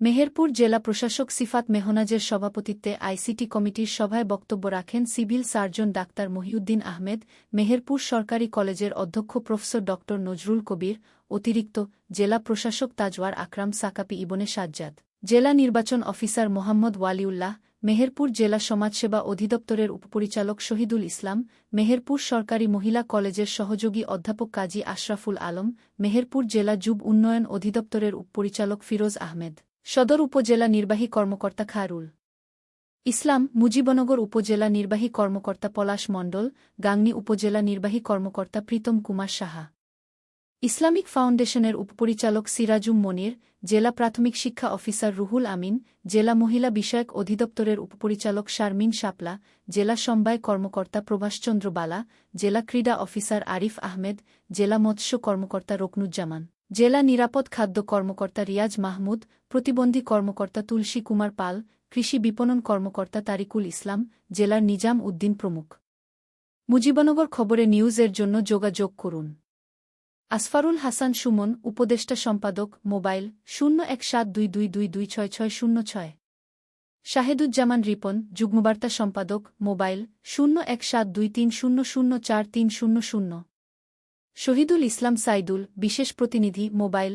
মেহেরপুর জেলা প্রশাসক সিফাত মেহনাজের সভাপতিত্বে আইসিটি কমিটির সভায় বক্তব্য রাখেন civil surgeon doctor Mohiuddin Ahmed, Meherpur সরকারি কলেজের অধ্যক্ষ প্রফেসর ড নজরুল কবির, অতিরিক্ত জেলা প্রশাসক তাজওয়ার আকরাম সাকাপি ইবনে সাজ্জাদ, জেলা নির্বাচন অফিসার মোহাম্মদ ওয়ালিউল্লাহ, মেহেরপুর জেলা সমাজসেবা অধিদপ্তরের উপপরিচালক শহীদুল ইসলাম, মেহেরপুর সরকারি মহিলা কলেজের সহযোগী অধ্যাপক কাজী আশরাফুল আলম, মেহেরপুর জেলা যুব উন্নয়ন অধিদপ্তরের উপপরিচালক ফিরোজ আহমেদ। সদর উপজেলা নির্বাহী কর্মকর্তা খারুল। ইসলাম মুজিবনগর উপজেলা নির্বাহী কর্মকর্তা পলাশ মণ্ডল, গাংনী উপজেলা নির্বাহী কর্মকর্তা প্রীতম কুমার সাহা। ইসলামিক ফাউন্ডেশনের উপপরিচালক সিরাজুম মনির, জেলা প্রাথমিক শিক্ষা অফিসার রুহুল আমিন, জেলা মহিলা বিষয়ক অধিদপ্তরের উপপরিচালক শারমিন শাপলা, জেলা সমবায় কর্মকর্তা প্রভাষচন্দ্র বালা, জেলা ক্রীড়া অফিসার আরিফ আহমেদ, জেলা মৎস্য কর্মকর্তা রকনুজ্জামান। জেলা নিরাপদ খাদ্য কর্মকর্তা রিয়াজ মাহমুদ, প্রতিবন্ধী কর্মকর্তা তুলসী কুমার পাল, কৃষি বিপণন কর্মকর্তা তারিকুল ইসলাম, জেলার নিজাম উদ্দিন প্রমুখ। মুজিবনগর খবরে নিউজের জন্য যোগাযোগ করুন। আসফারুল হাসান সুমন, উপদেষ্টা সম্পাদক, মোবাইল শূন্য এক সাত দুই দুই দুই দুই ছয় ছয় শূন্য ছয়। শাহেদুজ্জামান রিপন, যুগ্মবার্তা সম্পাদক, মোবাইল শূন্য এক সাত দুই তিন শূন্য শূন্য চার তিন শূন্য শূন্য। শহীদুল ইসলাম সাইদুল বিশেষ প্রতিনিধি মোবাইল